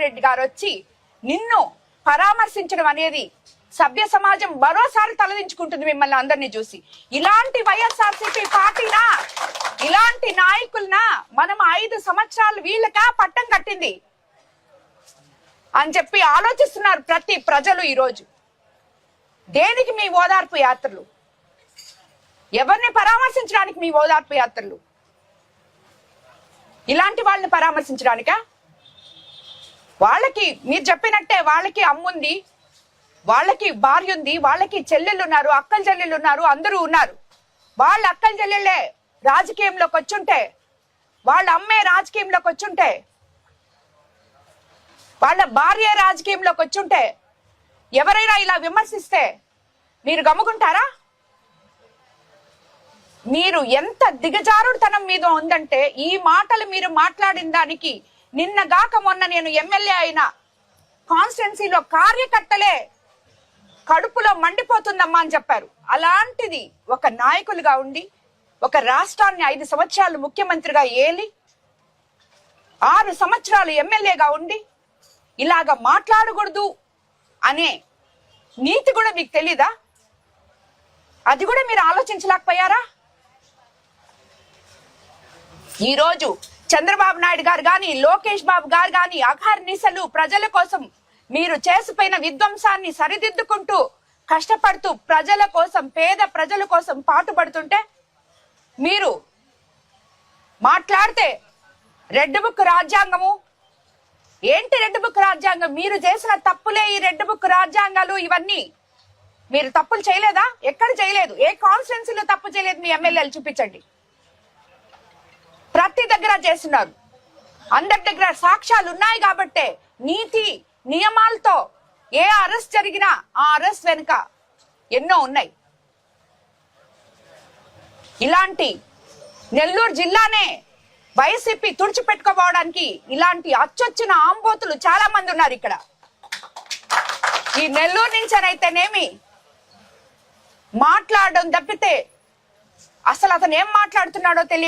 జగన్మోహన్ రెడ్డి గారు వచ్చి నిన్ను పరామర్శించడం అనేది సభ్య సమాజం మరోసారి తలదించుకుంటుంది మిమ్మల్ని అందరినీ చూసి. ఇలాంటి వైఎస్ఆర్సీపీ పార్టీనా? ఇలాంటి నాయకులనా? మనం ఐదు సంవత్సరాలు వీళ్ళకా పట్టం కట్టింది. అని చెప్పి ఆలోచిస్తున్నారు ప్రతి ప్రజలు ఈరోజు. దేనికి మీ ఓదార్పు యాత్రలు? ఎవరిని పరామర్శించడానికి మీ ఓదార్పు యాత్రలు? ఇలాంటి వాళ్ళని పరామర్శించడానికా? వాళ్ళకి మీరు చెప్పినట్టే వాళ్ళకి అమ్ముంది వాళ్ళకి భార్య ఉంది వాళ్ళకి చెల్లెళ్ళు ఉన్నారు అక్కల చెల్లెళ్ళు ఉన్నారు అందరూ ఉన్నారు. వాళ్ళ అక్కల చెల్లెళ్ళే రాజకీయంలోకి వచ్చుంటే వాళ్ళ అమ్మే రాజకీయంలోకి వచ్చుంటే వాళ్ళ భార్య రాజకీయంలోకి వచ్చుంటే ఎవరైనా ఇలా విమర్శిస్తే మీరు గమ్ముకుంటారా? మీరు ఎంత దిగజారుడుతనం మీద ఉందంటే ఈ మాటలు మీరు మాట్లాడిన దానికి నిన్నగాక మొన్న నేను ఎమ్మెల్యే అయిన కాన్స్టిట్యున్సీలో కార్యకర్తలే కడుపులో మండిపోతుందమ్మా అని చెప్పారు. అలాంటిది ఒక నాయకులుగా ఉండి ఒక రాష్ట్రాన్ని ఐదు సంవత్సరాలు ముఖ్యమంత్రిగా ఏలి ఆరు సంవత్సరాలు ఎమ్మెల్యేగా ఉండి ఇలాగ మాట్లాడకూడదు అనే నీతి కూడా మీకు తెలీదా? అది కూడా మీరు ఆలోచించలేకపోయారా? ఈరోజు చంద్రబాబు నాయుడు గారు గాని లోకేష్ బాబు గారు గాని అఘర్నిశలు ప్రజల కోసం మీరు చేసిపోయిన విధ్వంసాన్ని సరిదిద్దుకుంటూ కష్టపడుతూ ప్రజల కోసం పేద ప్రజల కోసం పాటుపడుతుంటే మీరు మాట్లాడితే రెడ్ బుక్ రాజ్యాంగము ఏంటి రెడ్ బుక్ రాజ్యాంగం? మీరు చేసిన తప్పులే ఈ రెడ్ బుక్ రాజ్యాంగాలు ఇవన్నీ మీరు తప్పులు చేయలేదా? ఎక్కడ చేయలేదు? ఏ కాన్స్టిట్యున్సీలో తప్పు చేయలేదు మీ ఎమ్మెల్యేలు? చూపించండి. ప్రతి దగ్గర చేస్తున్నారు. అందరి దగ్గర సాక్ష్యాలు ఉన్నాయి కాబట్టే నీతి నియమాలతో ఏ అరెస్ట్ జరిగినా ఆ అరెస్ట్ వెనుక ఎన్నో ఉన్నాయి. ఇలాంటి నెల్లూరు జిల్లానే వైసీపీ తుడిచిపెట్టుకోపోవడానికి ఇలాంటి అచ్చొచ్చిన ఆంబోతులు చాలా మంది ఉన్నారు ఇక్కడ. ఈ నెల్లూరు నుంచనైతేనేమి మాట్లాడడం తప్పితే అసలు అతను ఏం మాట్లాడుతున్నాడో తెలియదు